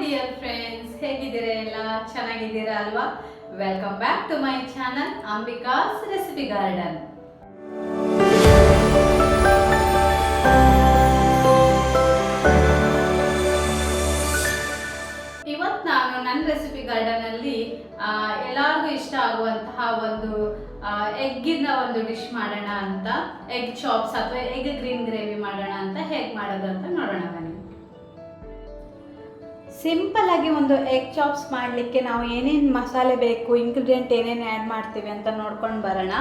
Dear friends ಹೇಗಿದ್ದೀರಾ ಎಲ್ಲ? ಚೆನ್ನಾಗಿದ್ದೀರಾ ಅಲ್ವಾ? Welcome back to my channel Ambika's recipe garden ಇವತ್ತು ನಾನು ನನ್ನ ರೆಸಿಪಿ ಗಾರ್ಡನಲ್ಲಿ ಎಲ್ಲರಿಗೂ ಇಷ್ಟ ಆಗುವಂತಹ ಒಂದು ಎಗ್ಗಿನ ಒಂದು ಡಿಶ್ ಮಾಡೋಣ ಅಂತ ಎಗ್ ಚಾಪ್ಸ್ ಅಥವಾ ಎಗ್ ಗ್ರೀನ್ ಗ್ರೇವಿ ಮಾಡೋಣ ಅಂತ ಹೇಗೆ ಮಾಡೋದು ಅಂತ ನೋಡೋಣ ಬನ್ನಿ. ಸಿಂಪಲ್ ಆಗಿ ಒಂದು ಎಗ್ ಚಾಪ್ಸ್ ಮಾಡಲಿಕ್ಕೆ ನಾವು ಏನೇನು ಮಸಾಲೆ ಬೇಕು ಇಂಗ್ರೀಡಿಯೆಂಟ್ ಏನೇನು ಆ್ಯಡ್ ಮಾಡ್ತೀವಿ ಅಂತ ನೋಡ್ಕೊಂಡು ಬರೋಣ.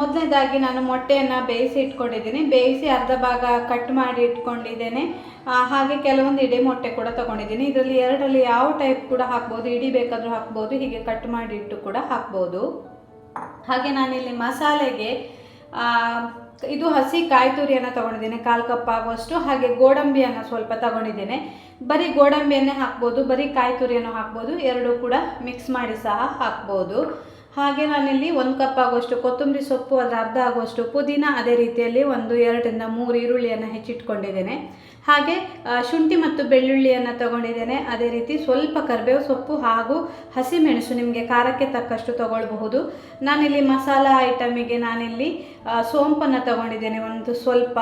ಮೊದಲನೇದಾಗಿ ನಾನು ಮೊಟ್ಟೆಯನ್ನು ಬೇಯಿಸಿ ಇಟ್ಕೊಂಡಿದ್ದೀನಿ. ಬೇಯಿಸಿ ಅರ್ಧ ಭಾಗ ಕಟ್ ಮಾಡಿ ಇಟ್ಕೊಂಡಿದ್ದೇನೆ. ಹಾಗೆ ಕೆಲವೊಂದು ಇಡೀ ಮೊಟ್ಟೆ ಕೂಡ ತೊಗೊಂಡಿದ್ದೀನಿ. ಇದರಲ್ಲಿ ಎರಡರಲ್ಲಿ ಯಾವ ಟೈಪ್ ಕೂಡ ಹಾಕ್ಬೋದು, ಇಡೀ ಬೇಕಾದರೂ ಹಾಕ್ಬೋದು, ಹೀಗೆ ಕಟ್ ಮಾಡಿ ಇಟ್ಟು ಕೂಡ ಹಾಕ್ಬೋದು. ಹಾಗೆ ನಾನಿಲ್ಲಿ ಮಸಾಲೆಗೆ ಇದು ಹಸಿ ಕಾಯಿ ತುರಿಯನ್ನು ತೊಗೊಂಡಿದ್ದೇನೆ, ಕಾಲು ಕಪ್ ಆಗುವಷ್ಟು. ಹಾಗೆ ಗೋಡಂಬಿಯನ್ನು ಸ್ವಲ್ಪ ತಗೊಂಡಿದ್ದೇನೆ. ಬರೀ ಗೋಡಂಬಿಯನ್ನೇ ಹಾಕ್ಬೋದು, ಬರೀ ಕಾಯಿ ತುರಿಯನ್ನು ಹಾಕ್ಬೋದು. ಎರಡೂ ಕೂಡ ಮಿಕ್ಸ್ ಮಾಡಿ ಸಹ ಹಾಕ್ಬೋದು. ಹಾಗೆ ನಾನಿಲ್ಲಿ ಒಂದು ಕಪ್ ಆಗುವಷ್ಟು, ಕೊತ್ತಂಬರಿ ಸೊಪ್ಪು ಅದರ ಅರ್ಧ ಆಗುವಷ್ಟು, ಪುದೀನ ಅದೇ ರೀತಿಯಲ್ಲಿ ಒಂದು ಎರಡರಿಂದ ಮೂರು ಈರುಳ್ಳಿಯನ್ನು ಹೆಚ್ಚಿಟ್ಕೊಂಡಿದ್ದೇನೆ. ಹಾಗೆ ಶುಂಠಿ ಮತ್ತು ಬೆಳ್ಳುಳ್ಳಿಯನ್ನು ತಗೊಂಡಿದ್ದೇನೆ. ಅದೇ ರೀತಿ ಸ್ವಲ್ಪ ಕರಿಬೇವು ಸೊಪ್ಪು ಹಾಗೂ ಹಸಿಮೆಣಸು ನಿಮಗೆ ಖಾರಕ್ಕೆ ತಕ್ಕಷ್ಟು ತಗೊಳ್ಬಹುದು. ನಾನಿಲ್ಲಿ ಮಸಾಲ ಐಟಮಿಗೆ ನಾನಿಲ್ಲಿ ಸೋಂಪನ್ನು ತಗೊಂಡಿದ್ದೇನೆ. ಒಂದು ಸ್ವಲ್ಪ,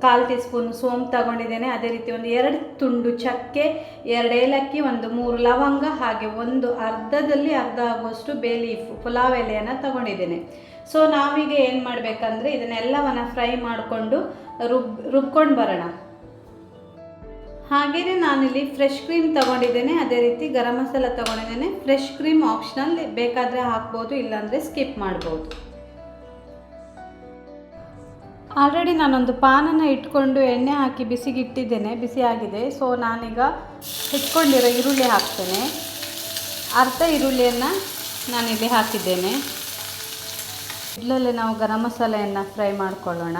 ಕಾಲು ಟೀ ಸ್ಪೂನ್ ಸೋಂಪು ತಗೊಂಡಿದ್ದೇನೆ. ಅದೇ ರೀತಿ ಒಂದು ಎರಡು ತುಂಡು ಚಕ್ಕೆ, ಎರಡು ಏಲಕ್ಕಿ, ಒಂದು ಮೂರು ಲವಂಗ, ಹಾಗೆ ಒಂದು ಅರ್ಧದಲ್ಲಿ ಅರ್ಧ ಆಗುವಷ್ಟು ಬೇ ಲೀಫ್ ಪುಲಾವ್ ಎಲೆಯನ್ನು ತಗೊಂಡಿದ್ದೇನೆ. ಸೊ, ನಾವೀಗ ಏನು ಮಾಡಬೇಕಂದ್ರೆ, ಇದನ್ನೆಲ್ಲವನ್ನು ಫ್ರೈ ಮಾಡಿಕೊಂಡು ರುಬ್, ರುಬ್ಕೊಂಡು ಬರೋಣ. ಹಾಗೆಯೇ ನಾನಿಲ್ಲಿ ಫ್ರೆಶ್ ಕ್ರೀಮ್ ತಗೊಂಡಿದ್ದೇನೆ. ಅದೇ ರೀತಿ ಗರಂ ಮಸಾಲ ತಗೊಂಡಿದ್ದೇನೆ. ಫ್ರೆಶ್ ಕ್ರೀಮ್ ಆಪ್ಷನಲ್ ಬೇಕಾದರೆ ಹಾಕ್ಬೋದು, ಇಲ್ಲಾಂದರೆ ಸ್ಕಿಪ್ ಮಾಡ್ಬೋದು. ಆಲ್ರೆಡಿ ನಾನೊಂದು ಪಾನನ್ನು ಇಟ್ಕೊಂಡು ಎಣ್ಣೆ ಹಾಕಿ ಬಿಸಿಗೆ ಇಟ್ಟಿದ್ದೇನೆ. ಬಿಸಿ ಆಗಿದೆ. ಸೊ ನಾನೀಗ ಇಟ್ಕೊಂಡಿರೋ ಈರುಳ್ಳಿ ಹಾಕ್ತೇನೆ. ಅರ್ಧ ಈರುಳ್ಳಿಯನ್ನು ನಾನಿಲ್ಲಿ ಹಾಕಿದ್ದೇನೆ. ಇಲ್ಲಲ್ಲೇ ನಾವು ಗರಂ ಮಸಾಲೆಯನ್ನು ಫ್ರೈ ಮಾಡ್ಕೊಳ್ಳೋಣ.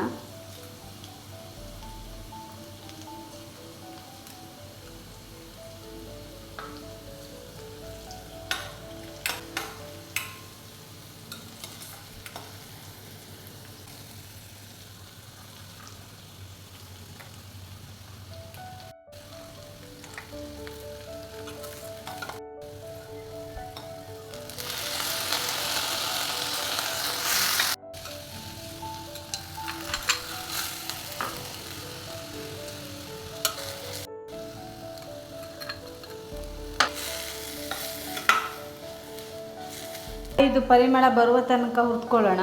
ಇದು ಪರಿಮಳ ಬರುವ ತನಕ ಹುರ್ಕೊಳ್ಳೋಣ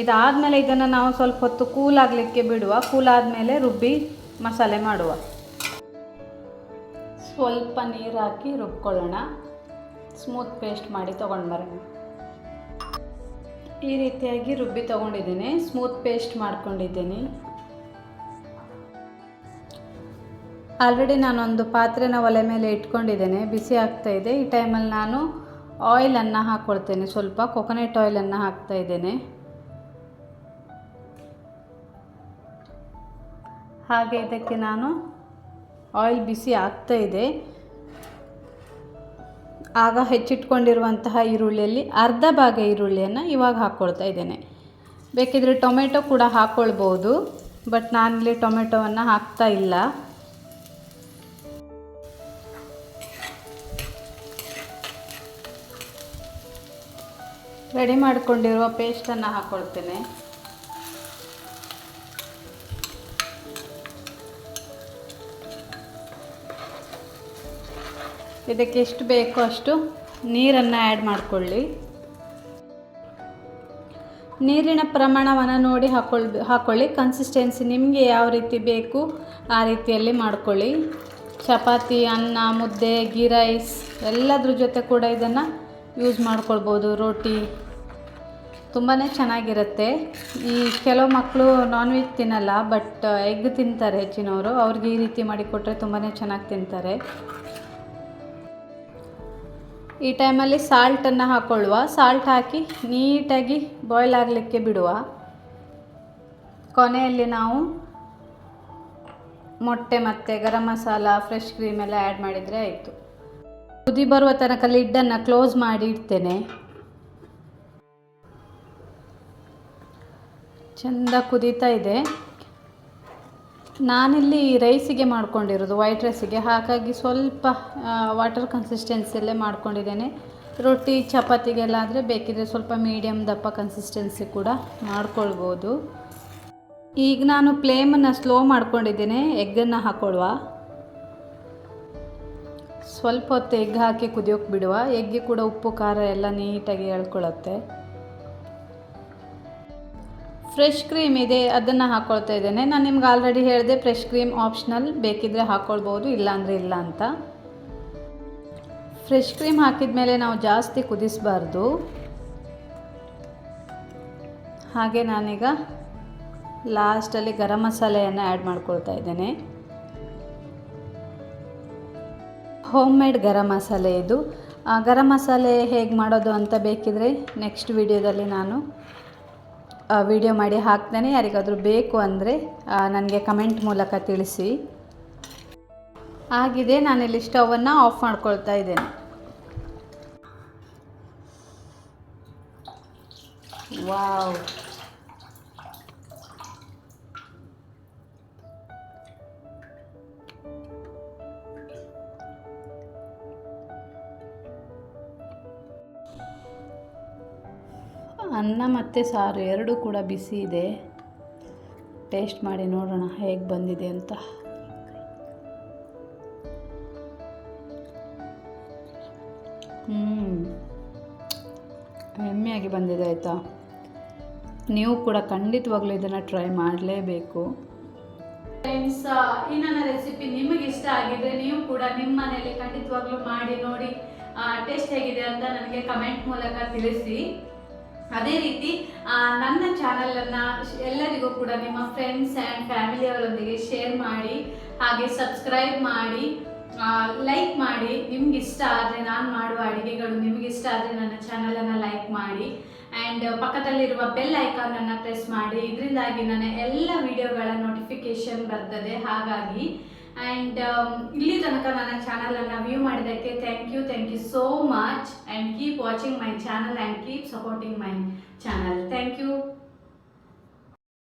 ಇದಾದಮೇಲೆ ಇದನ್ನು ನಾವು ಸ್ವಲ್ಪ ಹೊತ್ತು ಕೂಲ್ ಆಗಲಿಕ್ಕೆ ಬಿಡುವ. ಕೂಲ್ ಆದಮೇಲೆ ರುಬ್ಬಿ ಮಸಾಲೆ ಮಾಡುವ. ಸ್ವಲ್ಪ ನೀರು ಹಾಕಿ ರುಬ್ಕೊಳ್ಳೋಣ. ಸ್ಮೂತ್ ಪೇಸ್ಟ್ ಮಾಡಿ ತೊಗೊಂಡು ಬರೋಣ ಈ ರೀತಿಯಾಗಿ ರುಬ್ಬಿ ತೊಗೊಂಡಿದ್ದೀನಿ. ಸ್ಮೂತ್ ಪೇಸ್ಟ್ ಮಾಡ್ಕೊಂಡಿದ್ದೀನಿ. ಆಲ್ರೆಡಿ ನಾನೊಂದು ಪಾತ್ರೆನ ಒಲೆ ಮೇಲೆ ಇಟ್ಕೊಂಡಿದ್ದೇನೆ. ಬಿಸಿ ಆಗ್ತಾಯಿದೆ ಈ ಟೈಮಲ್ಲಿ ನಾನು ಆಯಿಲನ್ನು ಹಾಕ್ಕೊಳ್ತೇನೆ ಸ್ವಲ್ಪ ಕೊಕೊನೆಟ್ ಆಯಿಲನ್ನು ಹಾಕ್ತಾ ಇದ್ದೇನೆ. ಹಾಗೆ ಇದಕ್ಕೆ ನಾನು ಆಯಿಲ್ ಬಿಸಿ ಆಗ್ತಾ ಇದೆ. ಆಗ ಹೆಚ್ಚಿಟ್ಕೊಂಡಿರುವಂತಹ ಈರುಳ್ಳಿಯಲ್ಲಿ ಅರ್ಧ ಭಾಗ ಈರುಳ್ಳಿಯನ್ನು ಇವಾಗ ಹಾಕ್ಕೊಳ್ತಾ ಇದ್ದೇನೆ. ಬೇಕಿದ್ರೆ ಟೊಮೆಟೊ ಕೂಡ ಹಾಕ್ಕೊಳ್ಬೋದು ಬಟ್ ನಾನಿಲ್ಲಿ ಟೊಮೆಟೊವನ್ನು ಹಾಕ್ತಾ ಇಲ್ಲ. ರೆಡಿ ಮಾಡಿಕೊಂಡಿರುವ ಪೇಸ್ಟನ್ನು ಹಾಕ್ಕೊಳ್ತೇನೆ ಇದಕ್ಕೆ ಎಷ್ಟು ಬೇಕೋ ಅಷ್ಟು ನೀರನ್ನು ಆ್ಯಡ್ ಮಾಡಿಕೊಳ್ಳಿ. ನೀರಿನ ಪ್ರಮಾಣವನ್ನು ನೋಡಿ ಹಾಕೊಳ್ ಹಾಕ್ಕೊಳ್ಳಿ ಕನ್ಸಿಸ್ಟೆನ್ಸಿ ನಿಮಗೆ ಯಾವ ರೀತಿ ಬೇಕು ಆ ರೀತಿಯಲ್ಲಿ ಮಾಡ್ಕೊಳ್ಳಿ. ಚಪಾತಿ, ಅನ್ನ, ಮುದ್ದೆ, ಗೀ, ರೈಸ್ ಎಲ್ಲದ್ರ ಜೊತೆ ಕೂಡ ಇದನ್ನು ಯೂಸ್ ಮಾಡ್ಕೊಳ್ಬೋದು, ರೋಟಿ. ತುಂಬಾ ಚೆನ್ನಾಗಿರುತ್ತೆ. ಈ ಕೆಲವು ಮಕ್ಕಳು ನಾನ್ ವೆಜ್ ತಿನ್ನಲ್ಲ ಬಟ್ ಎಗ್ ತಿಂತಾರೆ ಹೆಚ್ಚಿನವರು. ಅವ್ರಿಗೆ ಈ ರೀತಿ ಮಾಡಿಕೊಟ್ರೆ ತುಂಬಾ ಚೆನ್ನಾಗಿ ತಿಂತಾರೆ. ಈ ಟೈಮಲ್ಲಿ ಸಾಲ್ಟನ್ನು ಹಾಕ್ಕೊಳ್ಳುವ ಸಾಲ್ಟ್ ಹಾಕಿ ನೀಟಾಗಿ ಬಾಯ್ಲ್ ಆಗಲಿಕ್ಕೆ ಬಿಡುವ. ಕೊನೆಯಲ್ಲಿ ನಾವು ಮೊಟ್ಟೆ ಮತ್ತು ಗರಂ ಮಸಾಲ ಫ್ರೆಶ್ ಕ್ರೀಮ್ ಎಲ್ಲ ಆ್ಯಡ್ ಮಾಡಿದರೆ ಆಯಿತು. ಕುದಿ ಬರುವ ತನಕ ಲಿಡ್ಡನ್ನು ಕ್ಲೋಸ್ ಮಾಡಿ ಇಡ್ತೇನೆ. ಚೆಂದ ಕುದೀತಾ ಇದೆ. ನಾನಿಲ್ಲಿ ರೈಸಿಗೆ ಮಾಡ್ಕೊಂಡಿರೋದು ವೈಟ್ ರೈಸಿಗೆ ಹಾಗಾಗಿ ಸ್ವಲ್ಪ ವಾಟರ್ ಕನ್ಸಿಸ್ಟೆನ್ಸಿಯಲ್ಲೇ ಮಾಡ್ಕೊಂಡಿದ್ದೇನೆ. ರೊಟ್ಟಿ ಚಪಾತಿಗೆಲ್ಲ ಆದರೆ ಬೇಕಿದ್ರೆ ಸ್ವಲ್ಪ ಮೀಡಿಯಮ್ ದಪ್ಪ ಕನ್ಸಿಸ್ಟೆನ್ಸಿ ಕೂಡ ಮಾಡ್ಕೊಳ್ಬೋದು. ಈಗ ನಾನು ಫ್ಲೇಮನ್ನು ಸ್ಲೋ ಮಾಡ್ಕೊಂಡಿದ್ದೇನೆ ಎಗ್ಗನ್ನು ಹಾಕೊಳ್ಳುವ ಸ್ವಲ್ಪ ಹೊತ್ತು ಎಗ್ ಹಾಕಿ ಕುದಿಯೋಕೆ ಬಿಡುವ. ಎಗ್ಗೆ ಕೂಡ ಉಪ್ಪು, ಖಾರ ಎಲ್ಲ ನೀಟಾಗಿ ಎಳ್ಕೊಳ್ಳುತ್ತೆ ಫ್ರೆಶ್ ಕ್ರೀಮ್ ಇದೆ, ಅದನ್ನು ಹಾಕ್ಕೊಳ್ತಾ ಇದ್ದೇನೆ. ನಾನು ನಿಮ್ಗೆ ಆಲ್ರೆಡಿ ಹೇಳಿದೆ ಫ್ರೆಶ್ ಕ್ರೀಮ್ ಆಪ್ಷನಲ್ ಬೇಕಿದ್ದರೆ ಹಾಕ್ಕೊಳ್ಬೋದು ಇಲ್ಲಾಂದರೆ ಇಲ್ಲ ಅಂತ. ಫ್ರೆಶ್ ಕ್ರೀಮ್ ಹಾಕಿದ ಮೇಲೆ ನಾವು ಜಾಸ್ತಿ ಕುದಿಸಬಾರ್ದು. ಹಾಗೆ ನಾನೀಗ ಲಾಸ್ಟಲ್ಲಿ ಗರಂ ಮಸಾಲೆಯನ್ನು ಆ್ಯಡ್ ಮಾಡ್ಕೊಳ್ತಾ ಇದ್ದೇನೆ. ಹೋಮ್ ಮೇಡ್ ಗರಂ ಮಸಾಲೆ ಇದು ಗರಂ ಮಸಾಲೆ ಹೇಗೆ ಮಾಡೋದು ಅಂತ ಬೇಕಿದ್ರೆ ನೆಕ್ಸ್ಟ್ ವಿಡಿಯೋದಲ್ಲಿ ನಾನು ವಿಡಿಯೋ ಮಾಡಿ ಹಾಕ್ತೇನೆ. ಯಾರಿಗಾದರೂ ಬೇಕು ಅಂದರೆ ನನಗೆ ಕಮೆಂಟ್ ಮೂಲಕ ತಿಳಿಸಿ. ಆಗಿದೆ, ನಾನಿಲ್ಲಿ ಸ್ಟವನ್ನು ಆಫ್ ಮಾಡ್ಕೊಳ್ತಾ ಇದ್ದೇನೆ. ವಾವ್. ಅನ್ನ ಮತ್ತು ಸಾರು ಎರಡೂ ಕೂಡ ಬಿಸಿ ಇದೆ. ಟೇಸ್ಟ್ ಮಾಡಿ ನೋಡೋಣ ಹೇಗೆ ಬಂದಿದೆ ಅಂತ. ಹ್ಞೂ ಹೆಮ್ಮೆಯಾಗಿ ಬಂದಿದೆ ಆಯಿತಾ? ನೀವು ಕೂಡ ಖಂಡಿತವಾಗ್ಲೂ ಇದನ್ನು ಟ್ರೈ ಮಾಡಲೇಬೇಕು. ಫ್ರೆಂಡ್ಸ್ ಈ ನನ್ನ ರೆಸಿಪಿ ನಿಮಗೆ ಇಷ್ಟ ಆಗಿದ್ರೆ ನೀವು ಕೂಡ ನಿಮ್ಮ ಮನೆಯಲ್ಲಿ ಖಂಡಿತವಾಗ್ಲೂ ಮಾಡಿ ನೋಡಿ ಟೇಸ್ಟ್ ಹೇಗಿದೆ ಅಂತ ನನಗೆ ಕಮೆಂಟ್ ಮೂಲಕ ತಿಳಿಸಿ. ಅದೇ ರೀತಿ ನನ್ನ ಚಾನಲನ್ನು ಎಲ್ಲರಿಗೂ ಕೂಡ ನಿಮ್ಮ ಫ್ರೆಂಡ್ಸ್ ಆ್ಯಂಡ್ ಫ್ಯಾಮಿಲಿಯವರೊಂದಿಗೆ ಶೇರ್ ಮಾಡಿ, ಹಾಗೆ ಸಬ್ಸ್ಕ್ರೈಬ್ ಮಾಡಿ ಲೈಕ್ ಮಾಡಿ. ನಿಮ್ಗೆ ಇಷ್ಟ ಆದರೆ ನಾನು ಮಾಡುವ ಅಡುಗೆಗಳು ನಿಮ್ಗೆ ಇಷ್ಟ ಆದರೆ ನನ್ನ ಚಾನಲನ್ನು ಲೈಕ್ ಮಾಡಿ. ಆ್ಯಂಡ್ ಪಕ್ಕದಲ್ಲಿರುವ ಬೆಲ್ ಐಕಾನ್ ಅನ್ನು ಪ್ರೆಸ್ ಮಾಡಿ. ಇದರಿಂದಾಗಿ ನನ್ನ ಎಲ್ಲ ವಿಡಿಯೋಗಳ ನೋಟಿಫಿಕೇಶನ್ ಬರ್ತದೆ. ಹಾಗಾಗಿ ಆ್ಯಂಡ್ ಇಲ್ಲಿ ತನಕ ನನ್ನ ಚಾನಲನ್ನು ವ್ಯೂ ಮಾಡಿದ್ದಕ್ಕೆ thank you thank you so much and keep watching my channel and keep supporting my channel thank you